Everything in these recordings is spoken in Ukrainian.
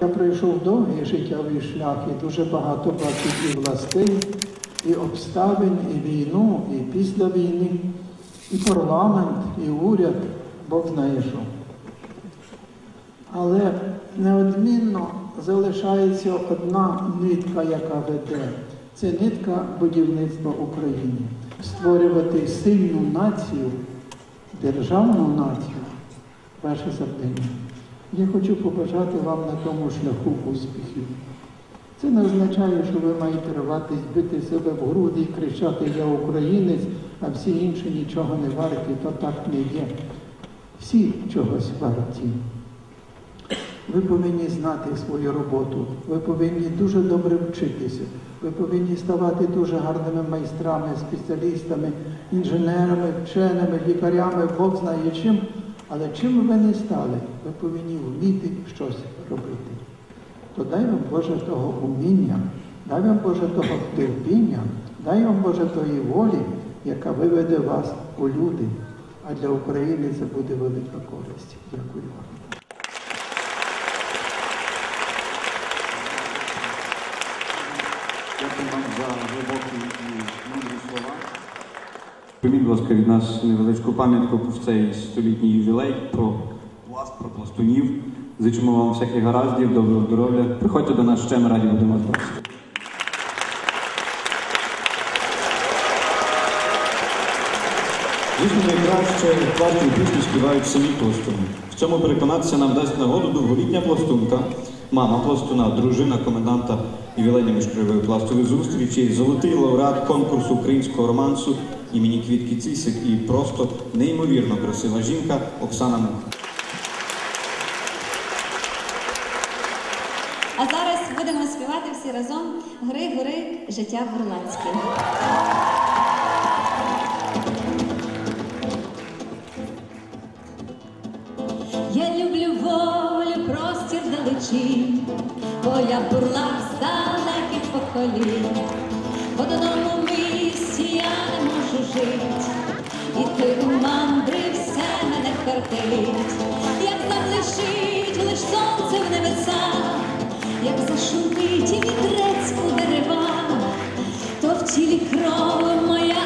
Я пройшов довгий життєвий шлях і дуже багато бачив і властей, і обставин, і війну, і після війни, і парламент, і уряд, Бог знає що. Але неодмінно залишається одна нитка, яка веде. Це нитка будівництва України. Створювати сильну націю, державну націю ваше завдання. Я хочу побажати вам на тому шляху успіхів. Це не означає, що ви маєте рватись, бити себе в груди і кричати Я українець, а всі інші нічого не варті, то так не є. Всі чогось варті. Ви повинні знати свою роботу, ви повинні дуже добре вчитися, ви повинні ставати дуже гарними майстрами, спеціалістами, інженерами, вченими, лікарями, Бог знає чим. Але чим ви не стали, ви повинні вміти щось робити. То дай вам Боже того уміння, дай вам Боже того терпіння, дай вам Боже тої волі, яка виведе вас у люди. А для України це буде велика користь. Дякую вам. Дякую вам за глибокі і мудрі слова. Прийміть, будь ласка, від нас невеличку пам'ятку в цей столітній ювілей про пласт, про пластунів. Зичимо вам всяких гараздів, доброго здоров'я. Приходьте до нас ще, ми раді будемо вас бачити. Звісно, найкраще пластові пісні співають самі пластуни. В цьому переконатися нам дасть нагоду довголітня пластунка, мама пластуна, дружина коменданта ювілейної міжкрайової пластової зустрічі, золотий лауреат конкурсу українського романсу імені Квітки Цісик і просто неймовірно красива жінка Оксана Мух. А зараз будемо співати всі разом Гори, гори, життя горландське. Я люблю волю, простір далечі, поля бурла з далеких поколінь. Можу і ти у мандри все мене картить, як залишить лиш сонце в небесах, як зашумить вітрець у дерева, то в тілі крови моя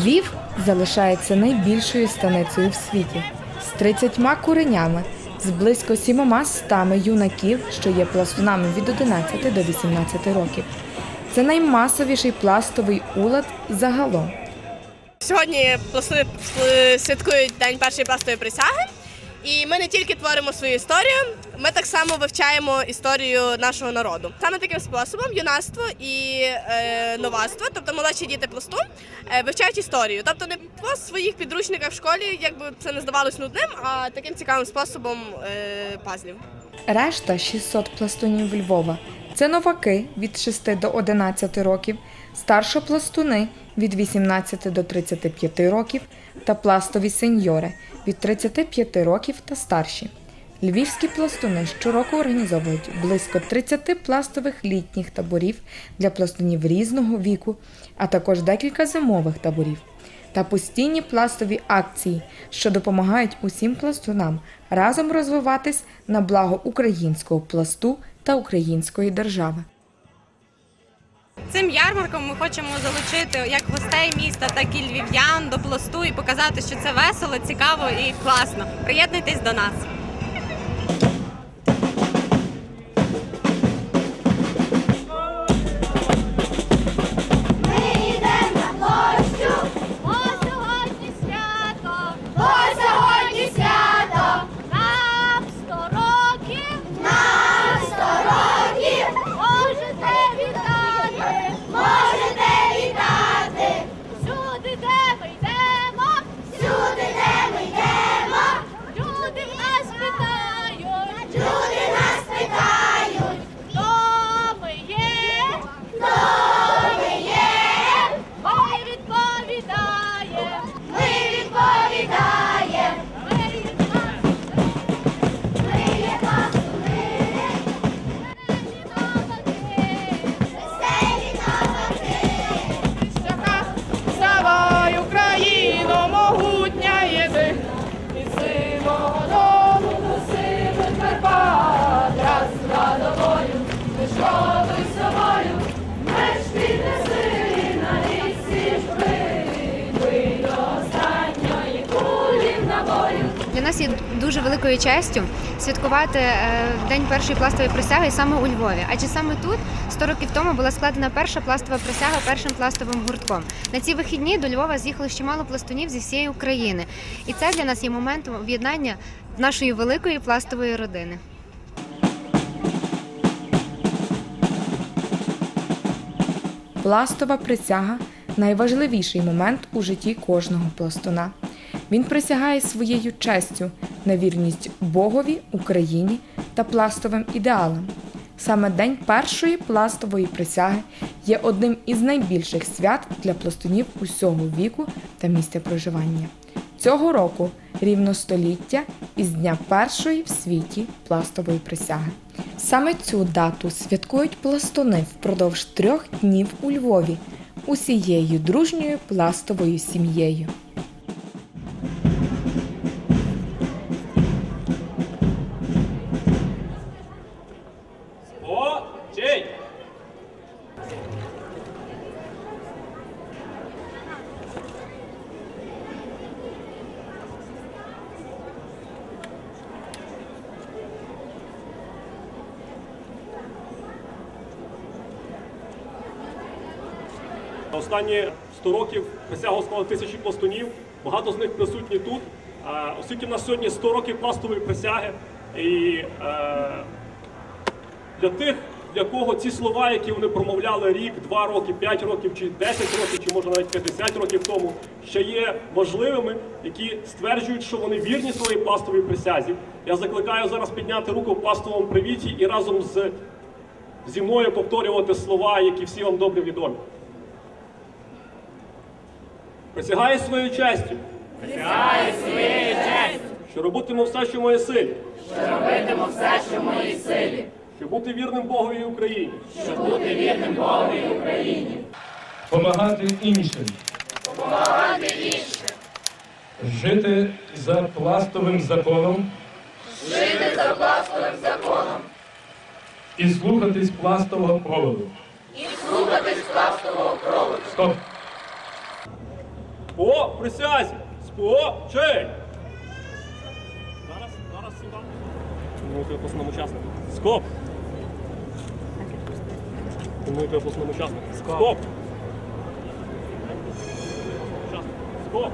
Львів залишається найбільшою станицею в світі з 30 куренями, з близько 700 юнаків, що є пластунами від 11 до 18 років. Це наймасовіший пластовий улад загалом. Сьогодні пластуни е, святкують День першої пластової присяги. І ми не тільки творимо свою історію, ми так само вивчаємо історію нашого народу. Саме таким способом юнацтво і е, новацтво, тобто молодші діти пласту, е, вивчають історію. Тобто не по своїх підручниках в школі, якби це не здавалось нудним, а таким цікавим способом е, пазлів. Решта 600 пластунів Львова це новаки від 6 до 11 років, старшопластуни від 18 до 35 років та пластові сеньори від 35 років та старші. Львівські пластуни щороку організовують близько 30 пластових літніх таборів для пластунів різного віку, а також декілька зимових таборів та постійні пластові акції, що допомагають усім пластунам разом розвиватись на благо українського пласту та української держави. Цим ярмарком ми хочемо залучити як гостей міста, так і львів'ян до пласту і показати, що це весело, цікаво і класно. Приєднуйтесь до нас. Нас є дуже великою честю святкувати е, День першої пластової присяги саме у Львові. Адже саме тут 100 років тому була складена перша пластова присяга першим пластовим гуртком. На ці вихідні до Львова з'їхало ще пластунів зі всієї України. І це для нас є моментом об'єднання нашої великої пластової родини. Пластова присяга найважливіший момент у житті кожного пластуна. Він присягає своєю честю на вірність Богові, Україні та пластовим ідеалам. Саме день першої пластової присяги є одним із найбільших свят для пластунів усього віку та місця проживання. Цього року рівно століття із дня першої в світі пластової присяги. Саме цю дату святкують пластуни впродовж трьох днів у Львові усією дружньою пластовою сім'єю. Останні 100 років присягу склали тисячі пластунів. Багато з них присутні тут. Оскільки в нас сьогодні 100 років пластової присяги, і е, для тих, для кого ці слова, які вони промовляли рік, два роки, п'ять років, чи 10 років, чи може навіть 50 років тому, ще є важливими, які стверджують, що вони вірні своїй пластовій присязі. Я закликаю зараз підняти руку в пластовому привіті і разом з зі мною повторювати слова, які всі вам добре відомі. Присягаю своєю честю. Присягаю своєю честю. Що робитиму все, що моїй силі. Що робитиму все, що в моїй силі. Щоб бути вірним Богові і Україні. Щоб бути вірним Богові і Україні. Помагати іншим. Помагати іншим. Жити за пластовим законом. Жити за пластовим законом. І слухатись пластового проводу. І слухатись пластового проводу. Стоп. По присязі. Спочей. Зараз, зараз сюди. Думаю, основному учаснику. Скоп. Думаю, основному учаснику. Скоп. Скоп.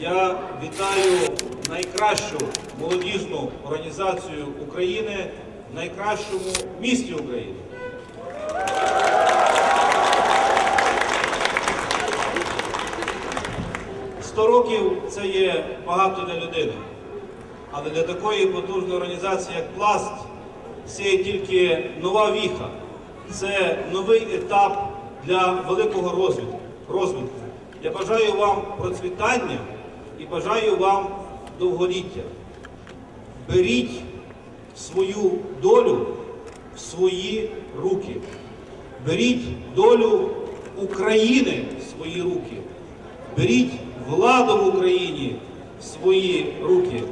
Я вітаю найкращу молодіжну організацію України в найкращому місті України. Сто років це є багато для людини, але для такої потужної організації, як Пласт, це є тільки нова віха, це новий етап для великого розвитку. розвитку. Я бажаю вам процвітання і бажаю вам довголіття. Беріть свою долю в свої руки. Беріть долю України в свої руки. Беріть владу в Україні в свої руки.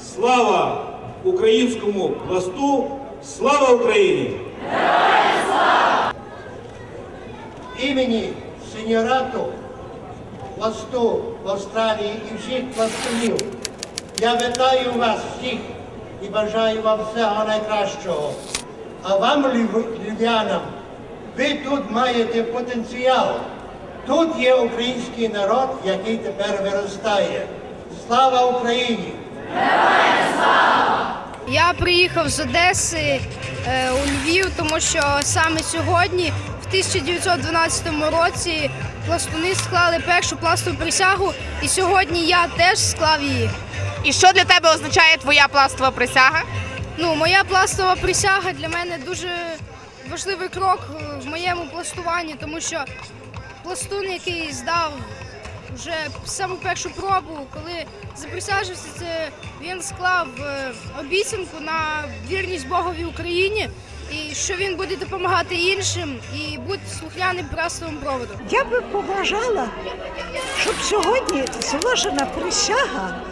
Слава українському пласту! Слава Україні! імені сеньорату пласту в Австралії і всіх пластунів. Я вітаю вас всіх і бажаю вам всього найкращого. А вам, льв- львів'янам, ви тут маєте потенціал. Тут є український народ, який тепер виростає. Слава Україні! Я приїхав з Одеси е, у Львів, тому що саме сьогодні, в 1912 році, пластуни склали першу пластову присягу, і сьогодні я теж склав її. І що для тебе означає твоя пластова присяга? Ну, моя пластова присяга для мене дуже важливий крок в моєму пластуванні, тому що пластун, який здав вже саму першу пробу, коли заприсяжився, це він склав е, обіцянку на вірність Богові Україні. І що він буде допомагати іншим і бути слухняним пластовим проводом. Я би побажала, щоб сьогодні зложена присяга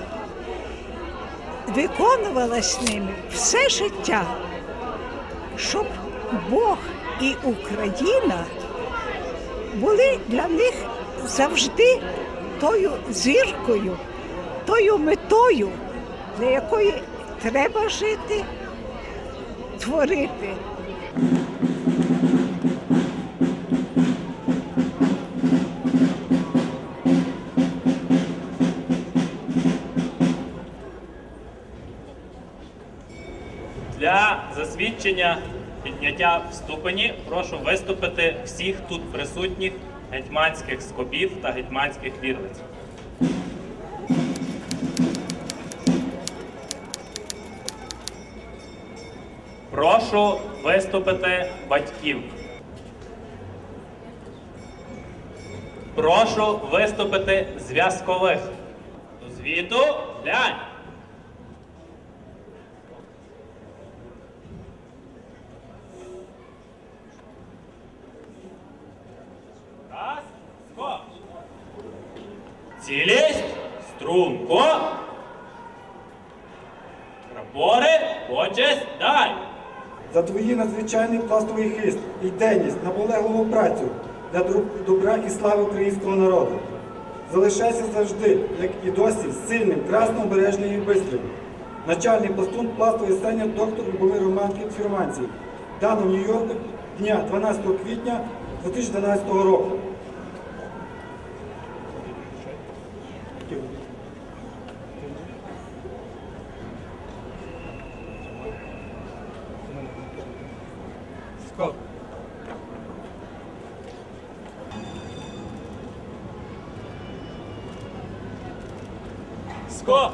виконувалась ними все життя, щоб Бог і Україна були для них завжди тою зіркою, тою метою, для якої треба жити, творити. Засвідчення підняття в ступені прошу виступити всіх тут присутніх гетьманських скопів та гетьманських вірлиць. Прошу виступити батьків. Прошу виступити зв'язкових. Звіту глянь. Цілість, струнко. Прапори, почесть, дай. за твої надзвичайний пластовий хист і денність, наполегливу працю для добра і слави українського народу. Залишайся завжди, як і досі, сильним, красно обережним і бистрим. Начальний пластун пластової сцені доктор Любомир Романків Фірманців. Дано в Нью-Йорку дня 12 квітня 2012 року. Скок. Скок.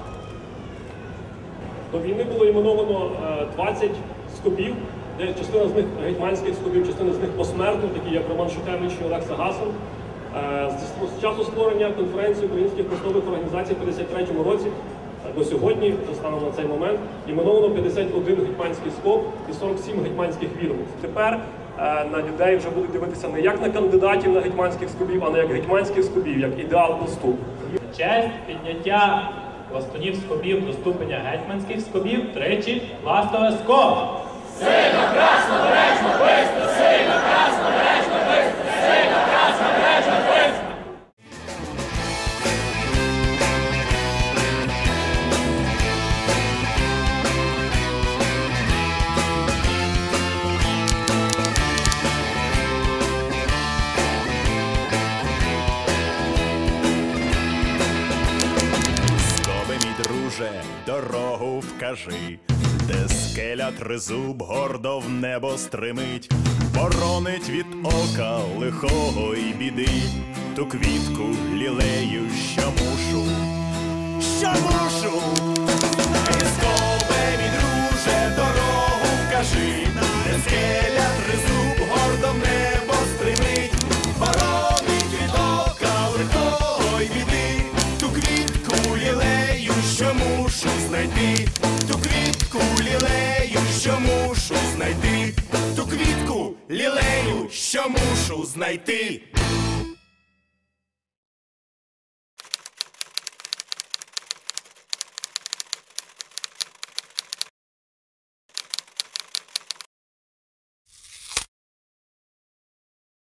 До війни було іменовано е, 20 скобів, де частина з них гетьманських скобів, частина з них посмертно, такі як Роман Шухевич і Олекса Гасан. Е, З часу створення конференції українських поштових організацій в 53-му році е, до сьогодні, станом на цей момент, іменовано 51 гетьманський скоб і 47 гетьманських вірниць. Тепер е, на людей вже будуть дивитися не як на кандидатів на гетьманських скобів, а на як гетьманських скобів, як ідеал посту. Честь підняття пластунів скобів до ступеня гетьманських скобів тричі пластове скоб. Сильно, красно, бережно, бистро, сильно, красно, бережно, друже, дорогу вкажи, де скеля тризуб гордо в небо стримить, боронить від ока лихого й біди, ту квітку лілею, що мушу, що мушу. Мушу знайти.